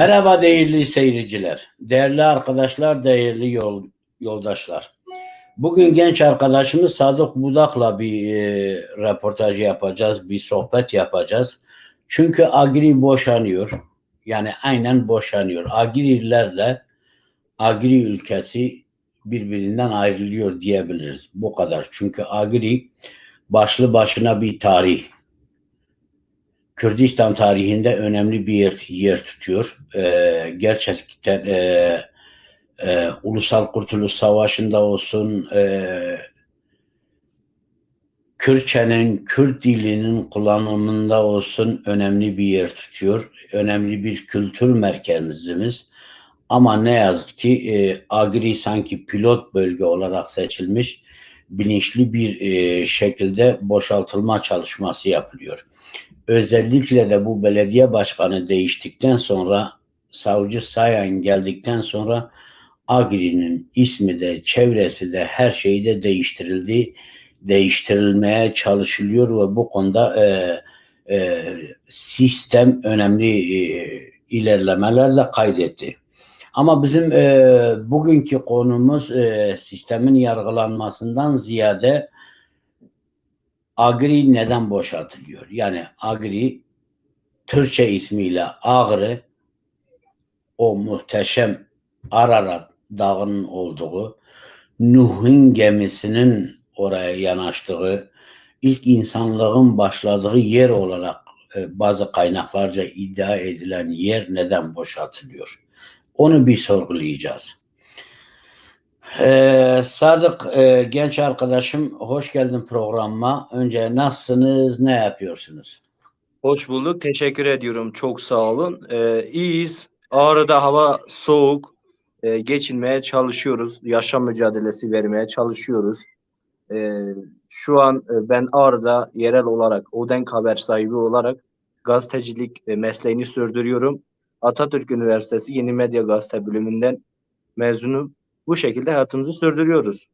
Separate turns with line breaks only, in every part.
Merhaba değerli seyirciler, değerli arkadaşlar, değerli yol, yoldaşlar. Bugün genç arkadaşımız Sadık Budak'la bir e, röportaj yapacağız, bir sohbet yapacağız. Çünkü Agri boşanıyor. Yani aynen boşanıyor. Agrilerle Agri ülkesi birbirinden ayrılıyor diyebiliriz. Bu kadar. Çünkü Agri başlı başına bir tarih. Kürdistan tarihinde önemli bir yer, tutuyor. Ee, gerçekten e, e, Ulusal Kurtuluş Savaşı'nda olsun, e, Kürtçenin, Kürt dilinin kullanımında olsun önemli bir yer tutuyor. Önemli bir kültür merkezimiz. Ama ne yazık ki e, Agri sanki pilot bölge olarak seçilmiş bilinçli bir e, şekilde boşaltılma çalışması yapılıyor. Özellikle de bu belediye başkanı değiştikten sonra savcı Sayan geldikten sonra Agri'nin ismi de çevresi de her şeyi de değiştirildi. Değiştirilmeye çalışılıyor ve bu konuda e, e, sistem önemli e, ilerlemeler de kaydetti. Ama bizim e, bugünkü konumuz e, sistemin yargılanmasından ziyade Agri neden boşaltılıyor? Yani Agri Türkçe ismiyle Ağrı o muhteşem Ararat dağının olduğu Nuh'un gemisinin oraya yanaştığı ilk insanlığın başladığı yer olarak e, bazı kaynaklarca iddia edilen yer neden boşaltılıyor? Onu bir sorgulayacağız. Ee, Sadık e, genç arkadaşım hoş geldin programıma. Önce nasılsınız, ne yapıyorsunuz?
Hoş bulduk. Teşekkür ediyorum. Çok sağ olun. Ee, iyiyiz. Ağrı'da hava soğuk. Ee, geçinmeye çalışıyoruz. Yaşam mücadelesi vermeye çalışıyoruz. Ee, şu an e, ben Ağrı'da yerel olarak, Odenk haber sahibi olarak gazetecilik e, mesleğini sürdürüyorum. Atatürk Üniversitesi Yeni Medya Gazete bölümünden mezunum. Bu şekilde hayatımızı sürdürüyoruz.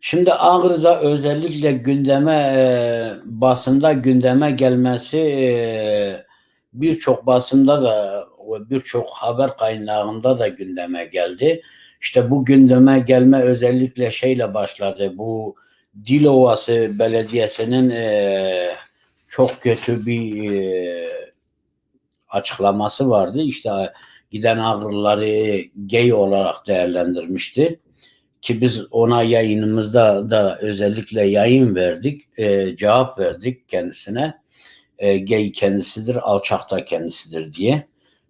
Şimdi Ağrı'da özellikle gündeme e, basında gündeme gelmesi e, birçok basında da birçok haber kaynağında da gündeme geldi. İşte bu gündeme gelme özellikle şeyle başladı. Bu Dilovası Belediyesi'nin e, çok kötü bir e, açıklaması vardı. İşte giden Ağrıları gay olarak değerlendirmişti ki biz ona yayınımızda da özellikle yayın verdik, e, cevap verdik kendisine. E, gay kendisidir, alçak da kendisidir diye.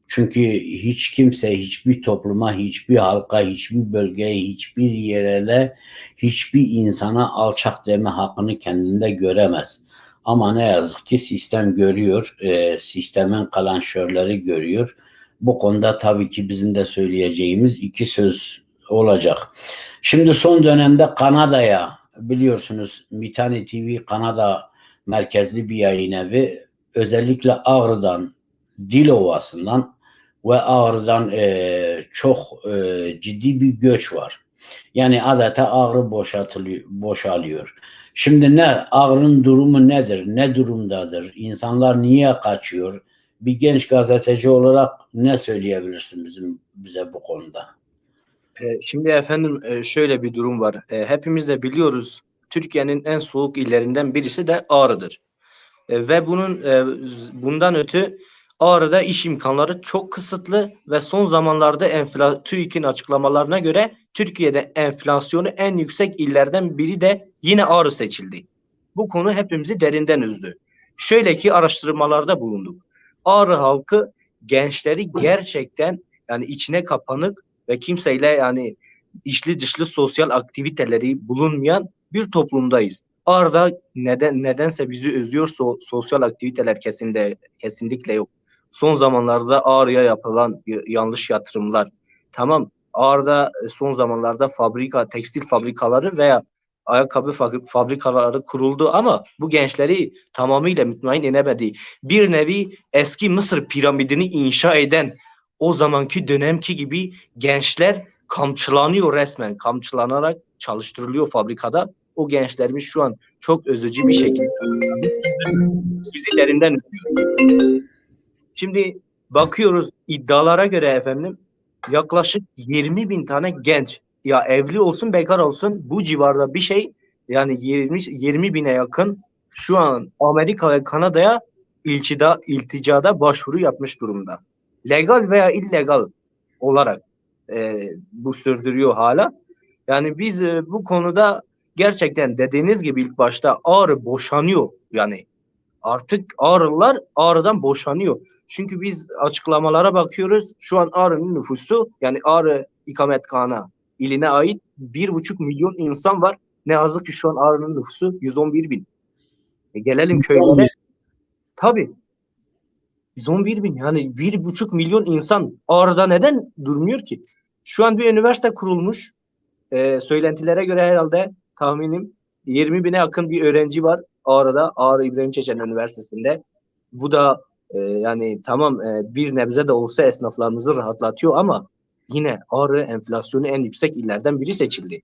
Çünkü hiç kimse hiçbir topluma, hiçbir halka, hiçbir bölgeye, hiçbir yerele, hiçbir insana alçak deme hakkını kendinde göremez. Ama ne yazık ki sistem görüyor, e, sistemin kalanşörleri görüyor. Bu konuda tabii ki bizim de söyleyeceğimiz iki söz olacak. Şimdi son dönemde Kanada'ya biliyorsunuz Mitani TV Kanada merkezli bir yayın evi özellikle Ağrı'dan Dilovası'ndan ve Ağrı'dan e, çok e, ciddi bir göç var. Yani adeta Ağrı boşaltılıyor, boşalıyor. Şimdi ne Ağrı'nın durumu nedir? Ne durumdadır? İnsanlar niye kaçıyor? Bir genç gazeteci olarak ne söyleyebilirsin bizim bize bu konuda?
Ee, Şimdi efendim e, şöyle bir durum var. E, Hepimiz de biliyoruz Türkiye'nin en soğuk illerinden birisi de Ağrı'dır. E, Ve bunun e, bundan ötü Ağrı'da iş imkanları çok kısıtlı ve son zamanlarda enfla TÜİK'in açıklamalarına göre Türkiye'de enflasyonu en yüksek illerden biri de yine Ağrı seçildi. Bu konu hepimizi derinden üzdü. Şöyle ki araştırmalarda bulunduk. Ağrı halkı gençleri gerçekten yani içine kapanık ve kimseyle yani içli dışlı sosyal aktiviteleri bulunmayan bir toplumdayız. Ağrı'da neden nedense bizi özlüyor so- sosyal aktiviteler kesinde kesinlikle yok. Son zamanlarda Ağrı'ya yapılan yanlış yatırımlar. Tamam Ağrı'da e, son zamanlarda fabrika, tekstil fabrikaları veya ayakkabı fabri- fabrikaları kuruldu ama bu gençleri tamamıyla mutmain edemedi. Bir nevi eski Mısır piramidini inşa eden o zamanki dönemki gibi gençler kamçılanıyor resmen. Kamçılanarak çalıştırılıyor fabrikada. O gençlerimiz şu an çok özücü bir şekilde bizi derinden üzüyor. Şimdi bakıyoruz iddialara göre efendim yaklaşık 20 bin tane genç ya evli olsun bekar olsun bu civarda bir şey yani 20, 20 bine yakın şu an Amerika ve Kanada'ya ilçida, ilticada başvuru yapmış durumda. Legal veya illegal olarak e, bu sürdürüyor hala. Yani biz e, bu konuda gerçekten dediğiniz gibi ilk başta Ağrı boşanıyor. Yani artık Ağrılar Ağrı'dan boşanıyor. Çünkü biz açıklamalara bakıyoruz. Şu an Ağrı'nın nüfusu yani Ağrı ikametgahına iline ait bir buçuk milyon insan var. Ne yazık ki şu an Ağrı'nın nüfusu 111 bin. E gelelim köylere. Tabii. 111 bin yani bir buçuk milyon insan Ağrı'da neden durmuyor ki? Şu an bir üniversite kurulmuş. Ee, söylentilere göre herhalde tahminim 20 bine yakın bir öğrenci var Ağrı'da. Ağrı İbrahim Çeçen Üniversitesi'nde. Bu da e, yani tamam e, bir nebze de olsa esnaflarımızı rahatlatıyor ama yine Ağrı enflasyonu en yüksek illerden biri seçildi.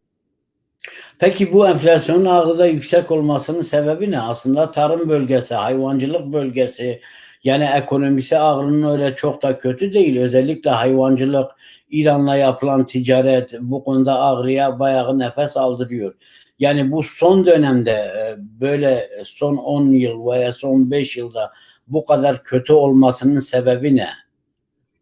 Peki bu enflasyonun Ağrı'da yüksek olmasının sebebi ne? Aslında tarım bölgesi, hayvancılık bölgesi yani ekonomisi Ağrı'nın öyle çok da kötü değil. Özellikle hayvancılık, İran'la yapılan ticaret bu konuda Ağrı'ya bayağı nefes aldırıyor. Yani bu son dönemde e, böyle son 10 yıl veya son 5 yılda bu kadar kötü olmasının sebebi ne?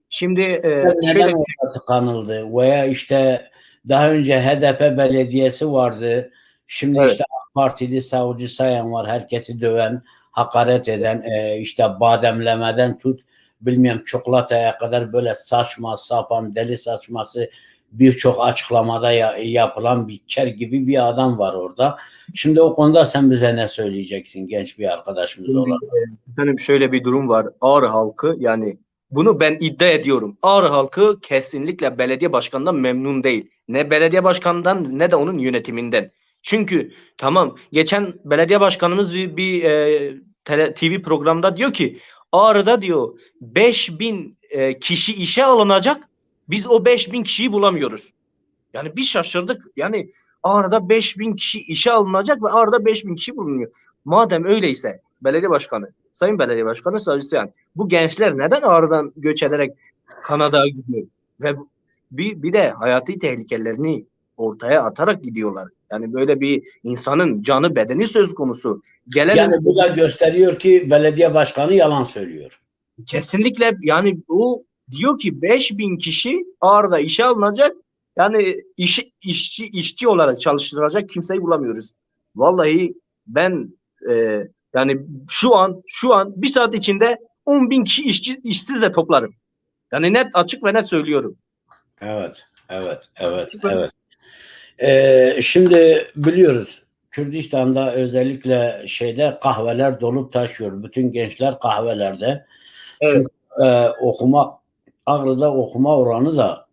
Şimdi e,
Neden
şöyle
orada tıkanıldı veya işte daha önce HDP belediyesi vardı. Şimdi
Evet.
işte AK Partili savcı sayan var. Herkesi döven, hakaret eden, e, işte bademlemeden tut bilmiyorum çikolataya kadar böyle saçma sapan deli saçması birçok açıklamada ya- yapılan bir ker gibi bir adam var orada. Şimdi o konuda sen bize ne söyleyeceksin genç bir arkadaşımız olarak?
e, efendim şöyle bir durum var. Ağrı halkı yani bunu ben iddia ediyorum. Ağrı halkı kesinlikle belediye başkanından memnun değil. Ne belediye başkanından ne de onun yönetiminden. Çünkü tamam geçen belediye başkanımız bir, bir e, tele- TV programda diyor ki Ağrı'da diyor 5000 e, kişi işe alınacak. Biz o 5000 kişiyi bulamıyoruz. Yani biz şaşırdık. Yani Ağrı'da 5000 kişi işe alınacak ve Ağrı'da 5000 kişi bulunuyor. Madem öyleyse belediye başkanı, sayın belediye başkanı savcısı yani bu gençler neden Ağrı'dan göç ederek Kanada'ya gidiyor? Ve bir, bir de hayati tehlikelerini ortaya atarak gidiyorlar. Yani böyle bir insanın canı bedeni söz konusu. Gelelim
Yani bu da gösteriyor ki belediye başkanı yalan söylüyor.
kesinlikle yani bu diyor ki 5000 kişi Ağrı'da işe alınacak. Yani işi, işçi işçi olarak çalıştıracak kimseyi bulamıyoruz. Vallahi ben e, yani şu an şu an bir saat içinde 10 bin kişi işçi işsizle toplarım. Yani net açık ve net söylüyorum.
Evet, evet, evet, evet. Ee, şimdi biliyoruz Kürdistan'da özellikle şeyde kahveler dolup taşıyor. Bütün gençler kahvelerde.
Evet.
Çünkü e, okuma Ağrı'da okuma oranı da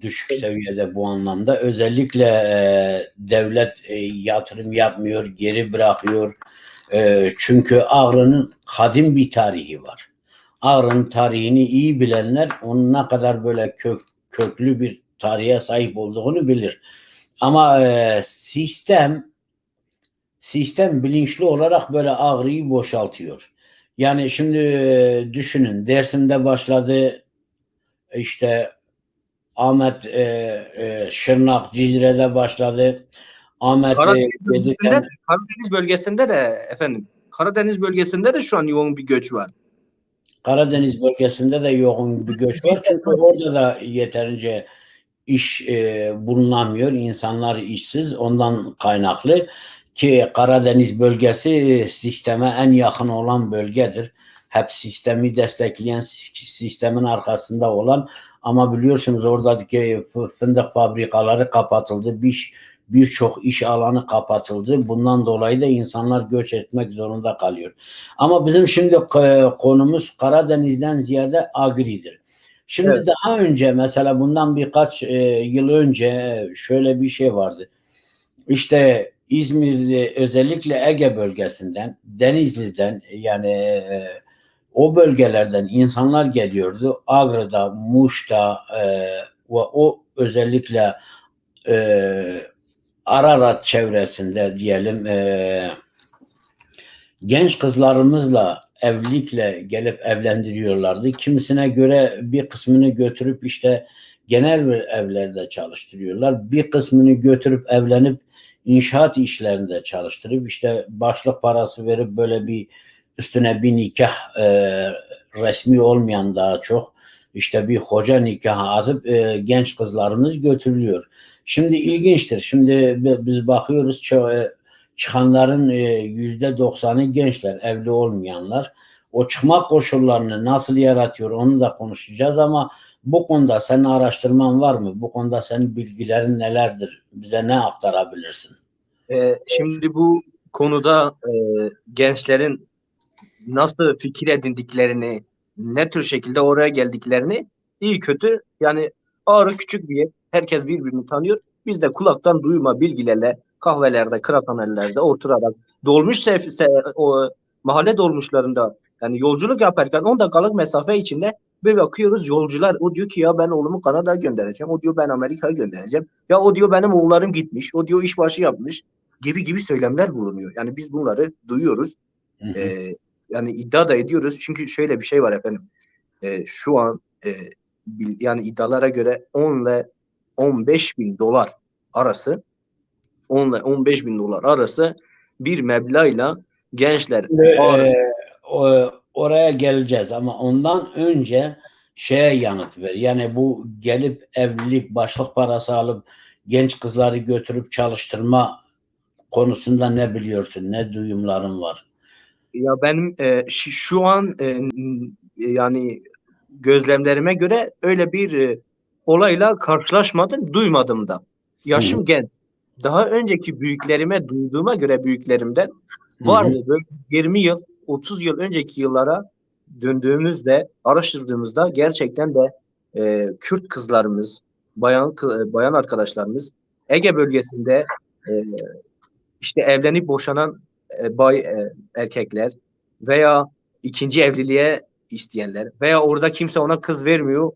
düşük
Evet.
seviyede bu anlamda. Özellikle e, devlet e, yatırım yapmıyor, geri bırakıyor. E, çünkü Ağrı'nın kadim bir tarihi var. Ağrı'nın tarihini iyi bilenler onun ne kadar böyle kök, köklü bir tarihe sahip olduğunu bilir. Ama e, sistem sistem bilinçli olarak böyle Ağrı'yı boşaltıyor. Yani şimdi e, düşünün Dersim'de başladı işte Ahmet e, e, Şırnak Cizre'de başladı. Ahmet
Karadeniz bölgesinde, de, Karadeniz bölgesinde de efendim Karadeniz bölgesinde de şu an yoğun bir göç var.
Karadeniz bölgesinde de yoğun bir göç var. Çünkü orada da yeterince iş e, bulunamıyor. İnsanlar işsiz. Ondan kaynaklı ki Karadeniz bölgesi sisteme en yakın olan bölgedir. Hep sistemi destekleyen, sis- sistemin arkasında olan ama biliyorsunuz oradaki fı- fındık fabrikaları kapatıldı. Bir birçok iş alanı kapatıldı. Bundan dolayı da insanlar göç etmek zorunda kalıyor. Ama bizim şimdi e, konumuz Karadeniz'den ziyade Agri'dir. Şimdi
Evet.
daha önce mesela bundan birkaç e, yıl önce şöyle bir şey vardı. İşte İzmir'de özellikle Ege bölgesinden, Denizli'den yani e, o bölgelerden insanlar geliyordu. Agra'da, Muş'ta e, ve o özellikle e, Ararat çevresinde diyelim e, genç kızlarımızla evlilikle gelip evlendiriyorlardı. Kimisine göre bir kısmını götürüp işte genel evlerde çalıştırıyorlar. Bir kısmını götürüp evlenip inşaat işlerinde çalıştırıp işte başlık parası verip böyle bir üstüne bir nikah e, resmi olmayan daha çok işte bir hoca nikahı atıp e, genç kızlarımız götürülüyor. Şimdi ilginçtir. Şimdi biz bakıyoruz e, çıkanların e, yüzde doksanı gençler, evli olmayanlar. O çıkma koşullarını nasıl yaratıyor onu da konuşacağız ama bu konuda senin araştırman var mı? Bu konuda senin bilgilerin nelerdir? Bize ne aktarabilirsin?
Ee, şimdi bu konuda e, gençlerin nasıl fikir edindiklerini, ne tür şekilde oraya geldiklerini iyi kötü yani Ağrı küçük bir yer. Herkes birbirini tanıyor. Biz de kulaktan duyma bilgilerle kahvelerde, kıraathanelerde oturarak dolmuş sef- se- o mahalle dolmuşlarında yani yolculuk yaparken 10 dakikalık mesafe içinde bir bakıyoruz yolcular o diyor ki ya ben oğlumu Kanada'ya göndereceğim. O diyor ben Amerika'ya göndereceğim. Ya o diyor benim oğullarım gitmiş. O diyor işbaşı yapmış gibi gibi söylemler bulunuyor. Yani biz bunları duyuyoruz.
Hı hı.
Ee, yani iddia da ediyoruz. Çünkü şöyle bir şey var efendim. Ee, şu an e, yani iddialara göre 10 ile 15 bin dolar arası 10 ile 15 bin dolar arası bir meblağla gençler
e, oraya geleceğiz ama ondan önce şeye yanıt ver. Yani bu gelip evlilik başlık parası alıp genç kızları götürüp çalıştırma konusunda ne biliyorsun? Ne duyumların var?
Ya benim e, şu an e, yani gözlemlerime göre öyle bir e, olayla karşılaşmadım, duymadım da. Yaşım
Hı.
genç. Daha önceki büyüklerime duyduğuma göre büyüklerimden vardı böyle 20 yıl, 30 yıl önceki yıllara döndüğümüzde, araştırdığımızda gerçekten de e, Kürt kızlarımız, bayan e, bayan arkadaşlarımız Ege bölgesinde e, işte evlenip boşanan e, bay e, erkekler veya ikinci evliliğe isteyenler veya orada kimse ona kız vermiyor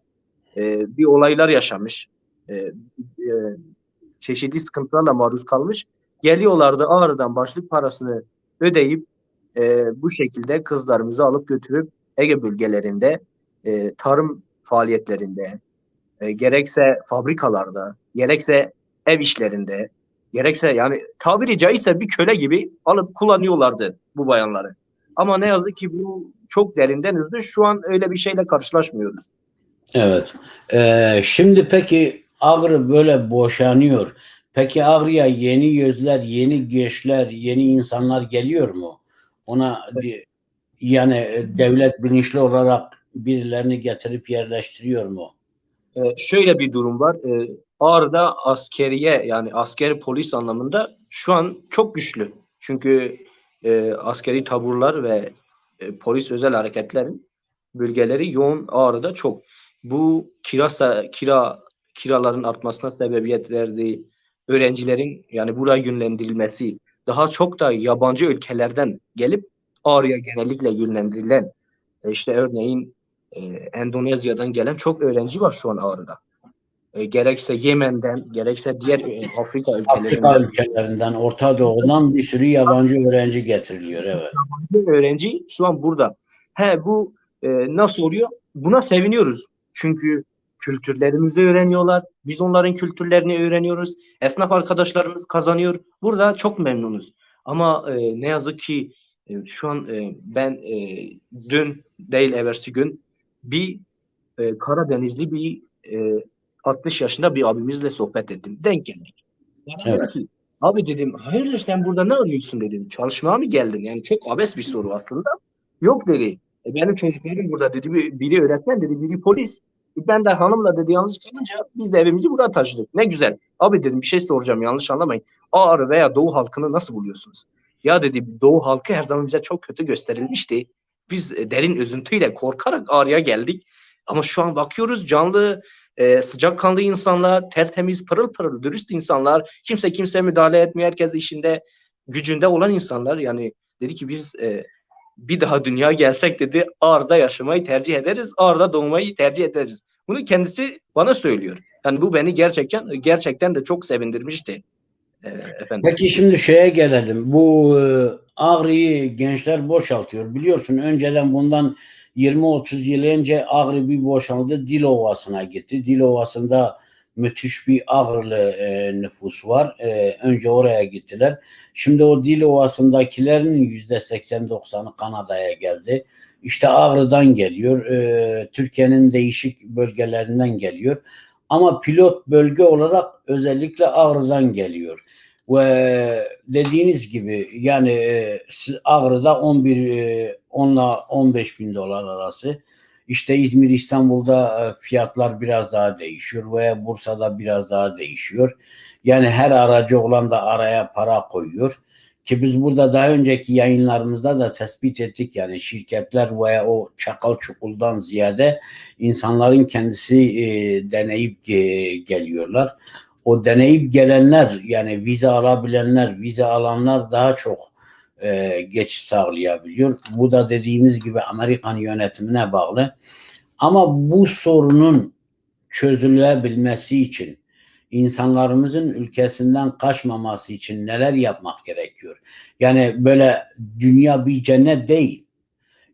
e, bir olaylar yaşamış e, e, çeşitli sıkıntılarla maruz kalmış geliyorlardı Ağrı'dan başlık parasını ödeyip e, bu şekilde kızlarımızı alıp götürüp Ege bölgelerinde e, tarım faaliyetlerinde e, gerekse fabrikalarda gerekse ev işlerinde gerekse yani tabiri caizse bir köle gibi alıp kullanıyorlardı bu bayanları. Ama ne yazık ki bu çok derinden üzdü. Şu an öyle bir şeyle karşılaşmıyoruz.
Evet. Ee, şimdi peki Ağrı böyle boşanıyor. Peki Ağrı'ya yeni yüzler, yeni gençler, yeni insanlar geliyor mu? Ona yani e, devlet bilinçli olarak birilerini getirip yerleştiriyor mu?
Ee, şöyle bir durum var. Ee, Ağrı'da askeriye yani askeri polis anlamında şu an çok güçlü. Çünkü e, askeri taburlar ve e, polis özel hareketlerin bölgeleri yoğun Ağrı'da çok. Bu kira kira kiraların artmasına sebebiyet verdi. Öğrencilerin yani buraya yönlendirilmesi, daha çok da yabancı ülkelerden gelip Ağrı'ya genellikle yönlendirilen e, işte örneğin e, Endonezya'dan gelen çok öğrenci var şu an Ağrı'da. E, gerekse Yemen'den, gerekse diğer e, Afrika
Afrika
ülkelerinden
ülkelerinden, Orta Doğu'dan bir sürü yabancı öğrenci getiriliyor. Evet.
yabancı öğrenci şu an burada. He bu e, nasıl oluyor? Buna seviniyoruz. Çünkü kültürlerimizi öğreniyorlar. Biz onların kültürlerini öğreniyoruz. Esnaf arkadaşlarımız kazanıyor. Burada çok memnunuz. Ama e, ne yazık ki e, şu an e, ben e, dün değil evvelsi gün bir e, Karadenizli bir e, 60 yaşında bir abimizle sohbet ettim. Denk geldik. Dedi
Evet.
ki, Abi dedim hayırdır sen burada ne arıyorsun dedim. Çalışmaya mı geldin? Yani çok abes bir soru aslında. Yok dedi. E, benim çocuklarım burada dedi. Bir- Biri öğretmen dedi, biri polis. E, Ben de hanımla dedi yalnız kalınca biz de evimizi buraya taşıdık. Ne güzel. Abi dedim bir şey soracağım yanlış anlamayın. Ağrı veya Doğu halkını nasıl buluyorsunuz? Ya dedi Doğu halkı her zaman bize çok kötü gösterilmişti. Biz e, derin üzüntüyle korkarak Ağrı'ya geldik. Ama şu an bakıyoruz canlı, e, sıcakkanlı insanlar, tertemiz, pırıl pırıl, dürüst insanlar. Kimse kimseye müdahale etmiyor. Herkes işinde, gücünde olan insanlar. Yani dedi ki biz e, bir daha dünya gelsek dedi Ağrı'da yaşamayı tercih ederiz. Ağrı'da doğmayı tercih ederiz. Bunu kendisi bana söylüyor. Yani bu beni gerçekten gerçekten de çok sevindirmişti. E, efendim.
Peki şimdi şeye gelelim. Bu e, Ağrı'yı gençler boşaltıyor. Biliyorsun önceden bundan 20-30 yıl önce Ağrı bir boşaldı. Dil Ovası'na gitti. Dil Ovası'nda müthiş bir Ağrılı e, nüfus var. E, önce oraya gittiler. Şimdi o Dil Ovası'ndakilerin %80-90'ı Kanada'ya geldi. İşte Ağrı'dan geliyor. E, Türkiye'nin değişik bölgelerinden geliyor. Ama pilot bölge olarak özellikle Ağrı'dan geliyor. Ve dediğiniz gibi yani e, Ağrı'da 11 e, 10 ile 15 bin dolar arası. İşte İzmir, İstanbul'da e, fiyatlar biraz daha değişiyor veya Bursa'da biraz daha değişiyor. Yani her aracı olan da araya para koyuyor. Ki biz burada daha önceki yayınlarımızda da tespit ettik yani şirketler veya o çakal çukuldan ziyade insanların kendisi e, deneyip e, geliyorlar. O deneyip gelenler yani vize alabilenler, vize alanlar daha çok e, geçiş sağlayabiliyor. Bu da dediğimiz gibi Amerikan yönetimine bağlı. Ama bu sorunun çözülebilmesi için insanlarımızın ülkesinden kaçmaması için neler yapmak gerekiyor? Yani böyle dünya bir cennet değil.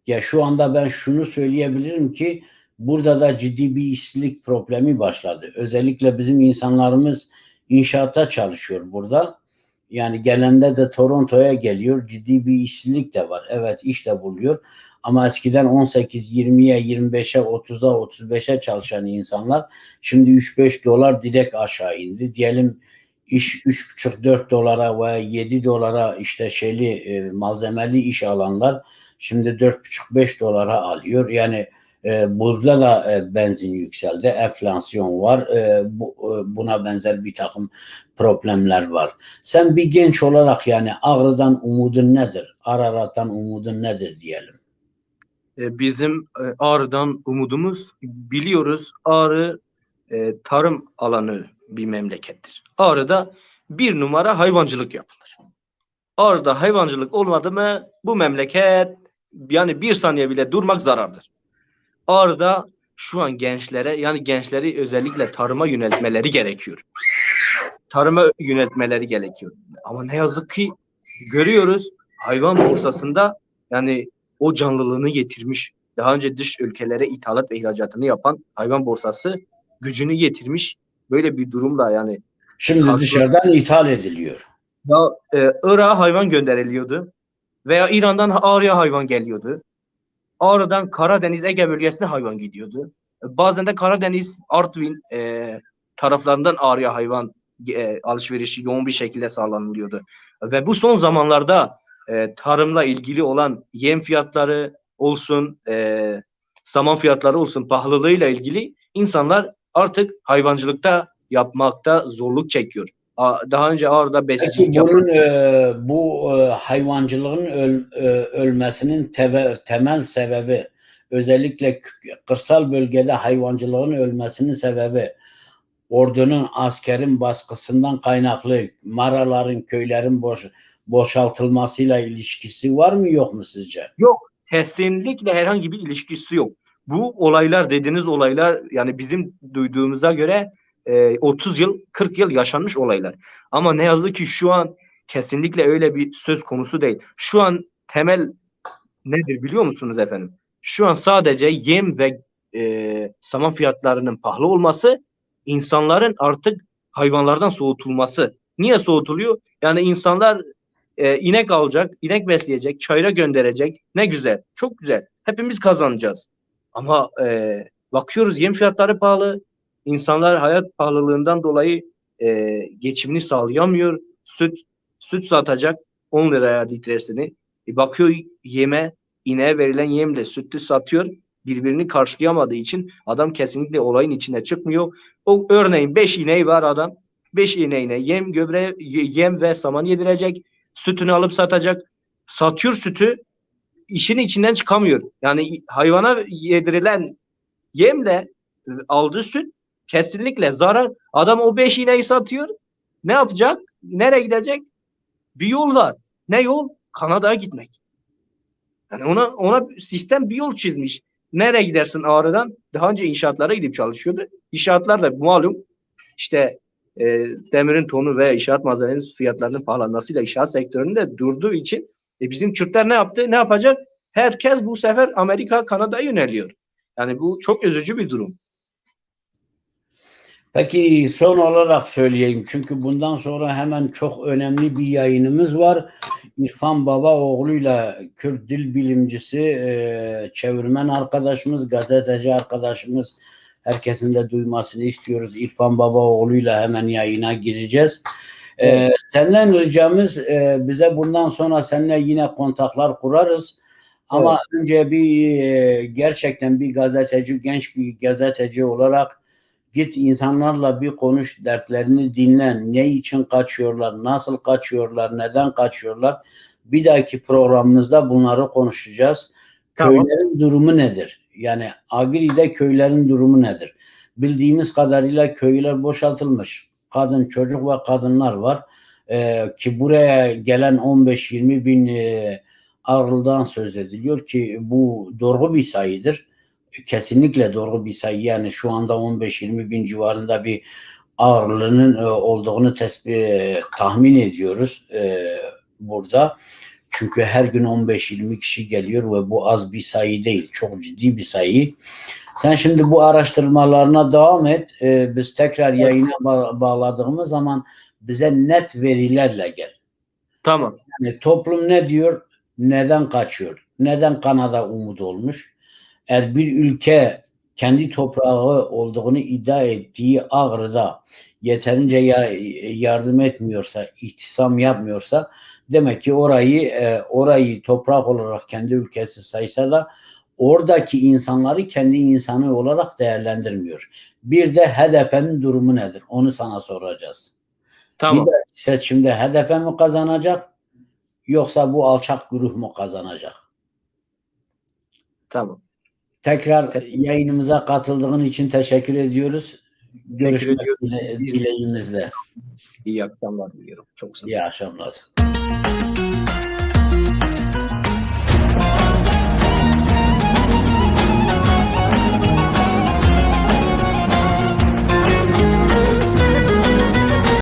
Ya şu anda ben şunu söyleyebilirim ki burada da ciddi bir işsizlik problemi başladı. Özellikle bizim insanlarımız inşaatta çalışıyor burada. Yani gelende de Toronto'ya geliyor. Ciddi bir işsizlik de var. Evet iş de buluyor. Ama eskiden 18, 20'ye, 25'e, 30'a, 35'e çalışan insanlar şimdi 3-5 dolar direkt aşağı indi. Diyelim iş 3,5-4 dolara veya 7 dolara işte şeyli e, malzemeli iş alanlar şimdi 4,5-5 dolara alıyor. Yani e, burada da e, benzin yükseldi. Enflasyon var. E, bu, e, buna benzer bir takım problemler var. Sen bir genç olarak yani Ağrı'dan umudun nedir? Ararat'tan umudun nedir diyelim.
E, bizim e, Ağrı'dan umudumuz biliyoruz Ağrı e, tarım alanı bir memlekettir. Ağrı'da bir numara hayvancılık yapılır. Ağrı'da hayvancılık olmadı mı bu memleket yani bir saniye bile durmak zarardır. Ağrı'da şu an gençlere yani gençleri özellikle tarıma yöneltmeleri gerekiyor. Tarıma yöneltmeleri gerekiyor. Ama ne yazık ki görüyoruz hayvan borsasında yani o canlılığını getirmiş. Daha önce dış ülkelere ithalat ve ihracatını yapan hayvan borsası gücünü getirmiş. Böyle bir durumda yani.
Şimdi
Haklı.
dışarıdan ithal ediliyor.
Ya, e, Irak'a hayvan gönderiliyordu. Veya İran'dan Ağrı'ya hayvan geliyordu. Ağrı'dan Karadeniz Ege bölgesine hayvan gidiyordu. E, Bazen de Karadeniz, Artvin e, taraflarından Ağrı'ya hayvan e, alışverişi yoğun bir şekilde sağlanılıyordu. Ve bu son zamanlarda e, tarımla ilgili olan yem fiyatları olsun, e, saman fiyatları olsun pahalılığıyla ilgili insanlar artık hayvancılıkta yapmakta zorluk çekiyor. Daha önce Ağrı'da besicilik
Peki bunun e, bu e, hayvancılığın öl- e, ölmesinin tebe- temel sebebi özellikle kırsal bölgede hayvancılığın ölmesinin sebebi ordunun askerin baskısından kaynaklı maraların köylerin boş boşaltılmasıyla ilişkisi var mı yok mu sizce?
kesinlikle herhangi bir ilişkisi yok. Bu olaylar dediğiniz olaylar yani bizim duyduğumuza göre e, 30 yıl 40 yıl yaşanmış olaylar. Ama ne yazık ki şu an kesinlikle öyle bir söz konusu değil. Şu an temel nedir biliyor musunuz efendim? Şu an sadece yem ve e, saman fiyatlarının pahalı olması insanların artık hayvanlardan soğutulması. Niye soğutuluyor? Yani insanlar e, inek alacak, inek besleyecek, çayıra gönderecek. Ne güzel, çok güzel. Hepimiz kazanacağız. Ama e, bakıyoruz yem fiyatları pahalı. İnsanlar hayat pahalılığından dolayı e, geçimini sağlayamıyor. Süt süt satacak 10 liraya litresini. E, bakıyor yeme, ineğe verilen yemle sütü satıyor. Birbirini karşılayamadığı için adam kesinlikle olayın içine çıkmıyor. O örneğin 5 ineği var adam. 5 ineğine yem, göbre, yem ve saman yedirecek sütünü alıp satacak. Satıyor sütü, işin içinden çıkamıyor. Yani hayvana yedirilen yemle e, aldığı süt kesinlikle zarar. Adam o beş ineği satıyor. Ne yapacak? Nereye gidecek? Bir yol var. Ne yol? Kanada'ya gitmek. Yani ona ona sistem bir yol çizmiş. Nereye gidersin Ağrı'dan? Daha önce inşaatlara gidip çalışıyordu. İnşaatlar da malum işte e, demirin tonu ve inşaat malzemelerinin fiyatlarının pahalanmasıyla inşaat sektöründe durduğu için E bizim Kürtler ne yaptı? Ne yapacak? Herkes bu sefer Amerika, Kanada'ya yöneliyor. Yani bu çok üzücü bir durum.
Peki son olarak söyleyeyim çünkü bundan sonra hemen çok önemli bir yayınımız var. İrfan Babaoğlu'yla Kürt dil bilimcisi, e, çevirmen arkadaşımız, gazeteci arkadaşımız herkesin de duymasını istiyoruz. İrfan Babaoğlu'yla hemen yayına gireceğiz. E,
Evet.
senden ricamız e, bize bundan sonra seninle yine kontaklar kurarız. Ama önce bir e, gerçekten bir gazeteci, genç bir gazeteci olarak Git insanlarla bir konuş, dertlerini dinle. Ne için kaçıyorlar, nasıl kaçıyorlar, neden kaçıyorlar? Bir dahaki programımızda bunları konuşacağız.
Tamam.
Köylerin durumu nedir? Yani Agili'de köylerin durumu nedir? Bildiğimiz kadarıyla köyler boşaltılmış. Kadın, çocuk ve kadınlar var. Ee, ki buraya gelen 15-20 bin e, Ağrı'dan söz ediliyor ki bu doğru bir sayıdır kesinlikle doğru bir sayı. Yani şu anda 15-20 bin civarında bir ağırlığının e, olduğunu tespit e, tahmin ediyoruz e, burada. Çünkü her gün 15-20 kişi geliyor ve bu az bir sayı değil. Çok ciddi bir sayı. Sen şimdi bu araştırmalarına devam et. E, biz tekrar yayına ba- bağladığımız zaman bize net verilerle gel.
Tamam.
Yani toplum ne diyor? Neden kaçıyor? Neden Kanada umut olmuş? Eğer bir ülke kendi toprağı olduğunu iddia ettiği Ağrı'da yeterince ya- yardım etmiyorsa, ihtisam yapmıyorsa demek ki orayı e, orayı toprak olarak kendi ülkesi saysa da oradaki insanları kendi insanı olarak değerlendirmiyor. Bir de HDP'nin durumu nedir? Onu sana soracağız.
Tamam.
Bir de seçimde HDP mi kazanacak yoksa bu alçak grup mu kazanacak?
Tamam.
Tekrar
Te-
yayınımıza katıldığın için teşekkür ediyoruz. Görüşmek dile- dileğimizle.
İyi akşamlar diliyorum. Çok sağ olun.
İyi akşamlar.